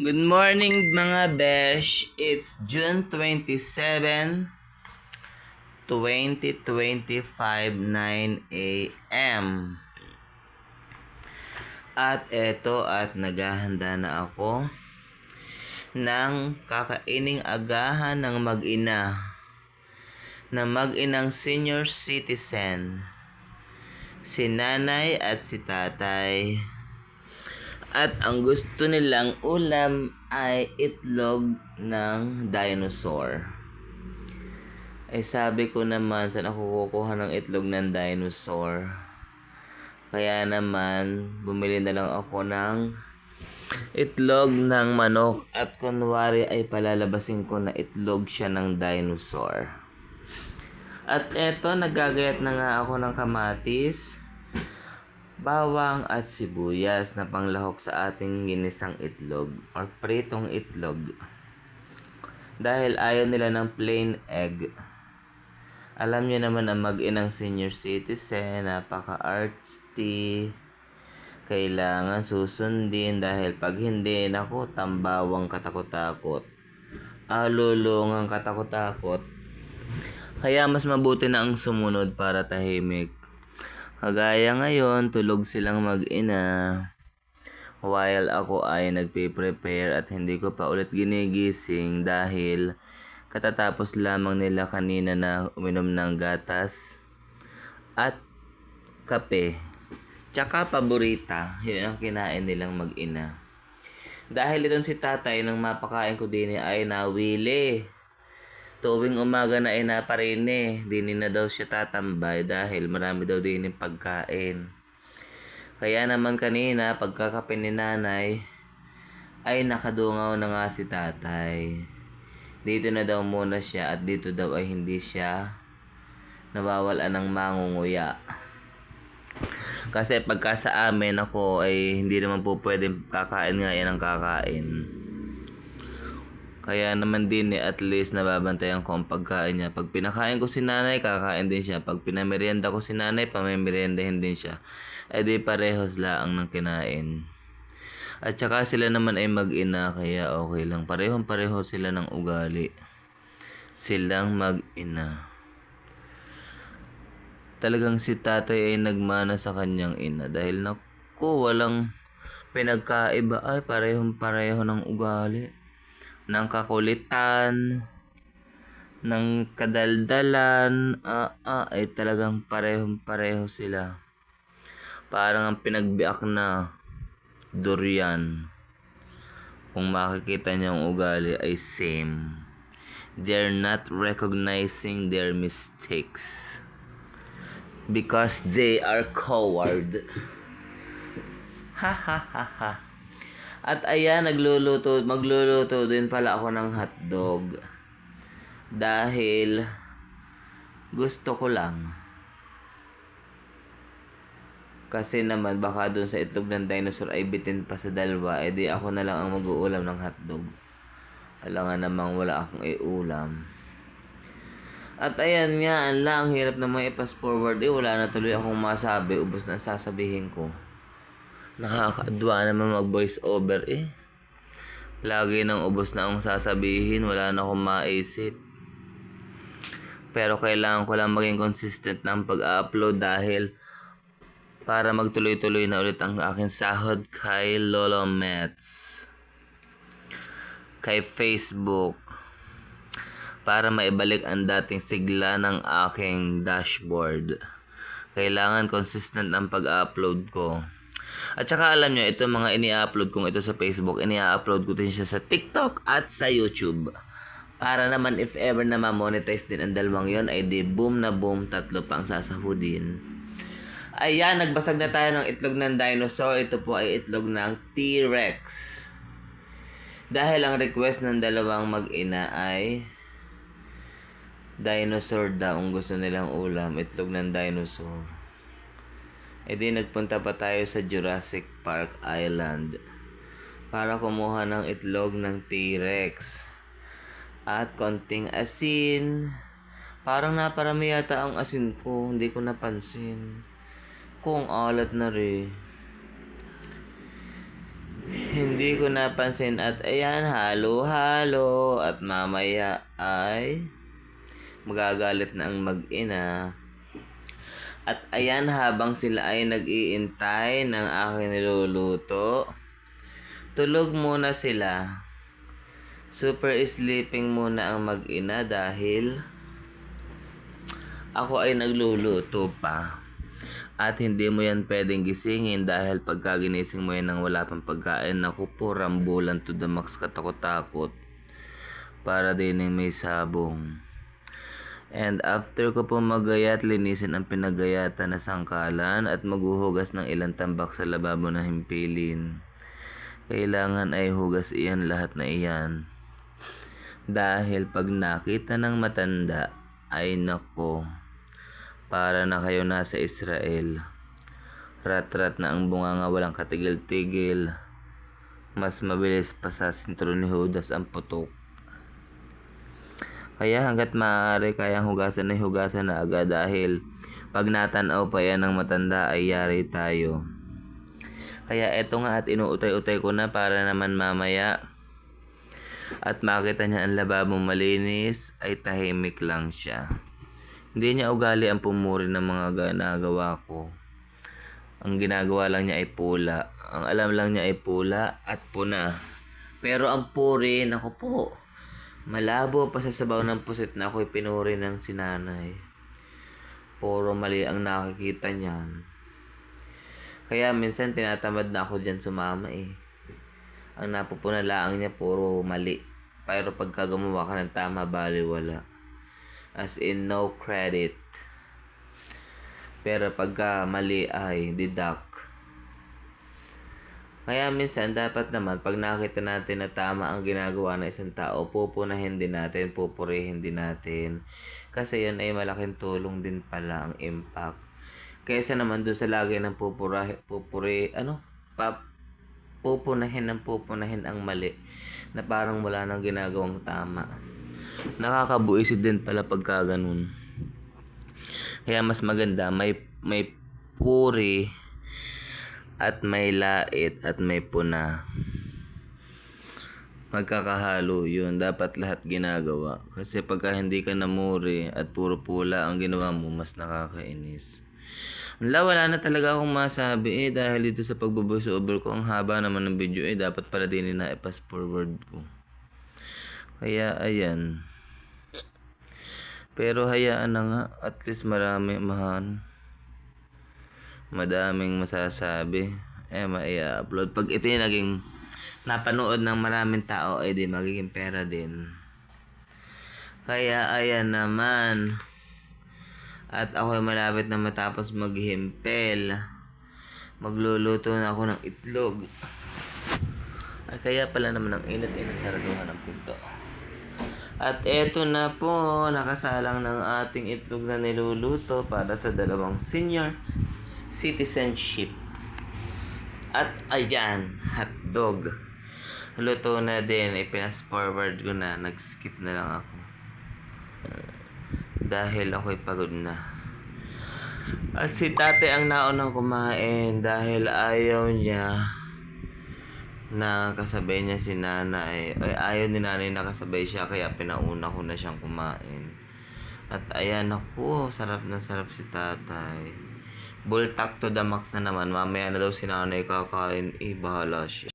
Good morning mga besh. It's June 27, 2025, 9 a.m. At eto at naghahanda na ako ng kakaining agahan ng mag-ina na mag-inang senior citizen si nanay at si tatay. At ang gusto nilang ulam ay itlog ng dinosaur. Ay sabi ko naman saan ako ng itlog ng dinosaur. Kaya naman bumili na lang ako ng itlog ng manok at kunwari ay palalabasin ko na itlog siya ng dinosaur. At eto, nagagayat na nga ako ng kamatis, bawang at sibuyas na panglahok sa ating ginisang itlog or pritong itlog. Dahil ayaw nila ng plain egg. Alam niyo naman ang mag-inang senior citizen, napaka-artsy. Kailangan susundin dahil pag hindi, naku, tambawang katakot-takot. Alulungang katakot-takot. Kaya mas mabuti na ang sumunod para tahimik. Kagaya ngayon, tulog silang mag-ina. While ako ay nagpe-prepare at hindi ko pa ulit ginigising dahil katatapos lamang nila kanina na uminom ng gatas at kape. Tsaka paborita, yun ang kinain nilang mag-ina. Dahil itong si tatay nang mapakain ko din ay nawili. Tuwing umaga na ay naparine, dini na daw siya tatambay dahil marami daw din yung pagkain. Kaya naman kanina, pagkakape ni nanay, ay nakadungaw na nga si tatay. Dito na daw muna siya at dito daw ay hindi siya nawawalan ng mangunguya. Kasi pagka sa amin ako ay hindi naman po pwedeng kakain nga yan ang kakain. Kaya naman din eh, at least nababantayan ko ang pagkain niya. Pag pinakain ko si nanay, kakain din siya. Pag pinamerienda ko si nanay, pamimeriendahin din siya. Eh di parehos laang ng kinain. At saka sila naman ay mag-ina, kaya okay lang. Parehong pareho sila ng ugali. Silang mag-ina. Talagang si tatay ay nagmana sa kanyang ina dahil naku, walang pinagkaiba ay parehong pareho ng ugali ng kakulitan, ng kadaldalan, ah, ah, ay talagang parehong-pareho sila. Parang ang pinagbiak na durian. Kung makikita niyo ang ugali ay same. They're not recognizing their mistakes. Because they are coward. Ha ha ha ha. At ayan, nagluluto, magluluto din pala ako ng hotdog. Dahil gusto ko lang. Kasi naman baka doon sa itlog ng dinosaur ay bitin pa sa dalawa, edi ako na lang ang mag-uulam ng hotdog. Alangan namang wala akong iulam. At ayan nga, ang lang, hirap na may pass forward. Eh, wala na tuloy akong masabi. Ubus na sasabihin ko. Nakakadwa naman mag voice over eh. Lagi nang ubos na akong sasabihin, wala na akong maisip. Pero kailangan ko lang maging consistent ng pag-upload dahil para magtuloy-tuloy na ulit ang aking sahod kay Lolo Mets. Kay Facebook. Para maibalik ang dating sigla ng aking dashboard. Kailangan consistent ang pag-upload ko. At saka alam nyo, ito mga ini-upload kong ito sa Facebook, ini-upload ko din siya sa TikTok at sa YouTube. Para naman if ever na ma-monetize din ang dalawang yon ay di boom na boom, tatlo pang sasahudin. Ayan, nagbasag na tayo ng itlog ng dinosaur. Ito po ay itlog ng T-Rex. Dahil ang request ng dalawang mag-ina ay dinosaur daw ang gusto nilang ulam, itlog ng dinosaur. E di nagpunta pa tayo sa Jurassic Park Island para kumuha ng itlog ng T-Rex at konting asin. Parang naparami yata ang asin ko, hindi ko napansin. Kung alat na rin. Hindi ko napansin at ayan, halo-halo at mamaya ay magagalit na ang mag-ina. At ayan, habang sila ay nag-iintay ng aking niluluto, tulog muna sila. Super sleeping muna ang mag-ina dahil ako ay nagluluto pa. At hindi mo yan pwedeng gisingin dahil pagka mo yan nang wala pang pagkain, naku po, rambulan to the max katakot-takot. Para din may sabong. And after ko po magayat, linisin ang pinagayatan na sangkalan at maghuhugas ng ilang tambak sa lababo na himpilin. Kailangan ay hugas iyan lahat na iyan. Dahil pag nakita ng matanda, ay nako, para na kayo nasa Israel. Rat-rat na ang bunganga walang katigil-tigil. Mas mabilis pa sa sintro ni Judas ang putok. Kaya hanggat maaari kayang hugasan na hugasan na agad dahil pag natanaw pa yan ng matanda ay yari tayo. Kaya eto nga at inuutay-utay ko na para naman mamaya at makita niya ang lababong malinis ay tahimik lang siya. Hindi niya ugali ang pumuri ng mga ginagawa ko. Ang ginagawa lang niya ay pula. Ang alam lang niya ay pula at puna. Pero ang puri, naku po, malabo pa sa sabaw ng pusit na ako'y pinuri ng sinanay. Puro mali ang nakikita niyan. Kaya minsan tinatamad na ako dyan sumama eh. Ang napupunalaang niya puro mali. Pero pagka gumawa ka ng tama, bali wala. As in, no credit. Pero pagka mali ay deduct. Kaya minsan dapat naman pag nakita natin na tama ang ginagawa ng isang tao, pupunahin din natin, pupurihin din natin. Kasi yun ay malaking tulong din pala ang impact. Kaysa naman doon sa lagi ng pupurahe, pupuri, ano, pap, pupunahin ng pupunahin ang mali na parang wala nang ginagawang tama. Nakakabuisit din pala pagka ganun. Kaya mas maganda may may puri at may lait at may puna. Magkakahalo yun. Dapat lahat ginagawa. Kasi pagka hindi ka namuri at puro pula ang ginawa mo, mas nakakainis. Wala, wala na talaga akong masabi eh dahil dito sa pagbo-voice over ko ang haba naman ng video eh dapat pala din na i-pass forward ko. Kaya ayan. Pero hayaan na nga at least marami mahan. Madaming masasabi. Eh mai-upload. Pag ito yung naging napanood ng maraming tao eh di magiging pera din. Kaya ayan naman. At ako ay malapit na matapos maghimpel. Magluluto na ako ng itlog. Ay kaya pala naman ang init-init sa raduhan ng pinto. At eto na po, nakasalang ng ating itlog na niluluto para sa dalawang senior citizenship. At ayan, hotdog. Luto na din, ipinas forward ko na, nag-skip na lang ako. Dahil ako'y pagod na. At si tate ang naunang kumain dahil ayaw niya na kasabay niya si nanay. Ay, ayaw ni nanay na kasabay siya kaya pinauna ko na siyang kumain. At ayan ako, sarap na sarap si tatay. Bultak to the max na naman. Mamaya na daw si nanay kakain. Eh, bahala siya.